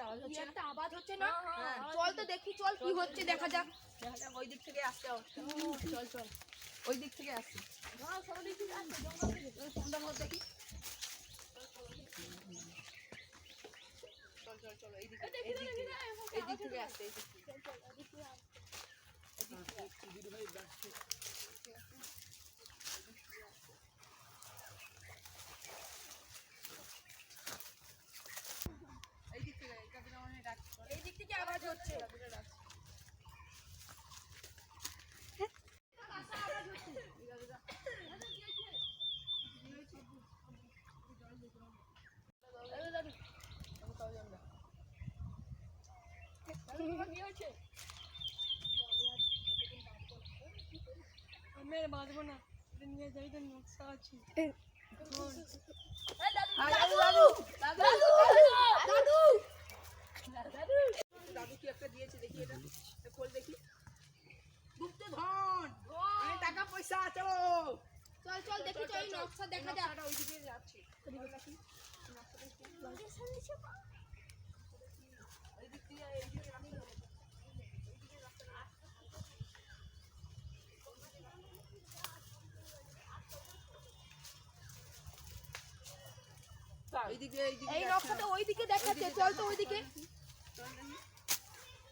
একটা আওয়াজ হচ্ছে একটা আওয়াজ হচ্ছে না? হ্যাঁ। চল তো দেখি চল কি হচ্ছে দেখা যাক। দেখা যাক ওই দিক থেকে আওয়াজটা চল চল। ওই দিক থেকে আসছে। ওই ফোনটা ধর দেখি। চল চল চল এই দিক থেকে। এই দিক থেকে আসছে। এই দিক থেকে এই দিক থেকে এটা দিলে মানে ডাক এই দিক থেকে আওয়াজ হচ্ছে। আমি আর বাঁচবো না। নিয়ে যাই তো নকশা আছে। দাদু দাদু দাদু দাদু। দাদু কি একটা দিয়েছে দেখি এটা। খোল দেখি। গুপ্ত ধন! টাকা পয়সা চলো। চল চল দেখি চল এই নকশা দেখা যাক। যাচ্ছে। এই দিয়ে দিকে এই নকশাটা ওইদিকে দেখাচ্ছে চল তো ওইদিকে।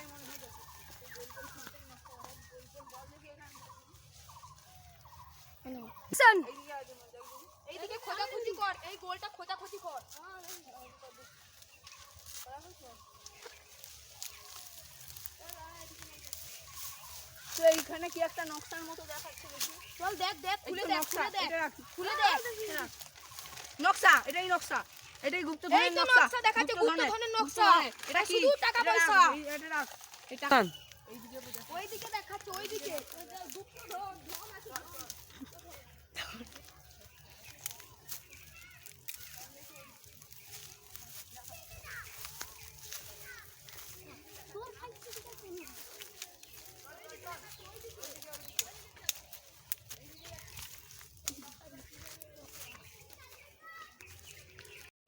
এই মনে হয় যাচ্ছে গোল গোল ঝোঁকটাই নকশা করা গোল গোল বল দেখি এখানে এইদিকে আছে মজা এইদিকে এইদিকে খোঁজাখুঁজি কর এই গোলটা খোঁজাখুঁজি কর। তো এইখানে কি একটা নকশার মতো দেখাচ্ছে দেখি। চল দেখ দেখ খুলে দেখ নকশা খুলে দেখ খুলে দেখ। নকশা এটাই নকশা। এটাই গুপ্ত এই নকশা। দেখাচ্ছে, গুপ্তধনের নকশা। এটা শুধু টাকা এটা পয়সা। এই- এটা রাখ। এটা ওইদিকে দেখাচ্ছে ওইদিকে A few moments later. চল ওই পাশে দেখাচ্ছে ওই পাশে চল দেখি আস্তে আস্তে না অনেক ঘুরতে দেখাচ্ছে চল দেখি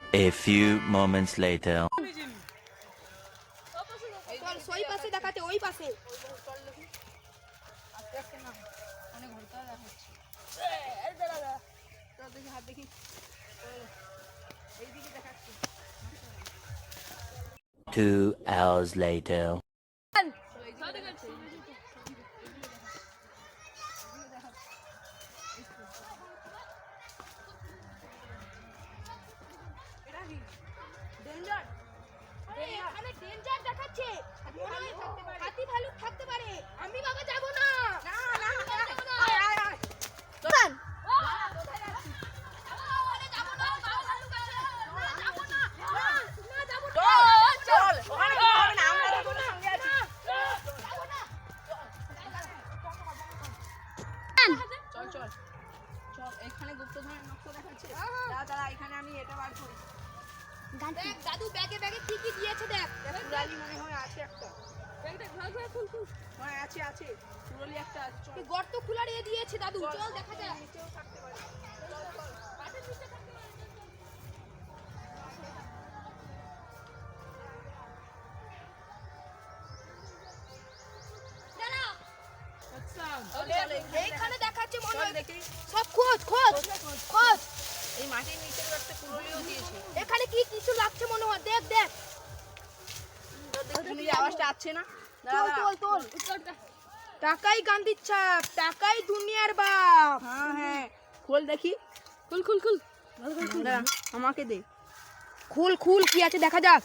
হাত দেখি চল, এইদিকে দেখাচ্ছে Two hours later. চল এখানে গুপ্তধনের নকশা দেখাচ্ছে। দাঁড়া দাঁড়া এখানে আমি এটা বার করি। দেখ দাদু ব্যাগে ব্যাগে কি কি দিয়েছে দেখ। মনে হয় আছে একটা। হ্যাঁ আছে আছে। পুরালি একটা আছে চল। গর্ত খোলার এ দিয়েছে দাদু। চল। দেখা যাক। নিচেও থাকতে পারে। চল, চল, এইখানে এইখানে দেখাচ্ছে মনে হয় দেখি। সব খোঁজ খোঁজ খোঁজ। এই মাটির নিচের একটা কুড়ুলিও দিয়েছে। এখানে কি কিছু লাগছে মনে হয়? দেখ দেখ। শুনি আওয়াজটা আসছে না? তোল তোল তোল। টাকাই গান্ধীর ছাপ টাকাই দুনিয়ার বাপ। হ্যাঁ হ্যাঁ। খোল দেখি। খুল খুল খুল। আমাকে দে। খুল খুল কি আছে দেখা যাক।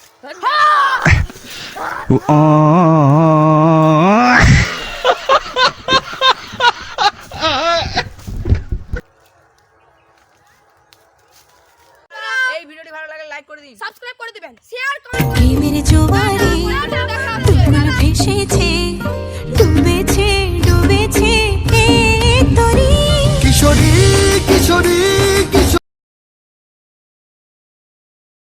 করে দিন। সাবস্ক্রাইব করে দিবেন। শেয়ার কমেন্ট প্রেমের মেরে ফুল ভেসেছে।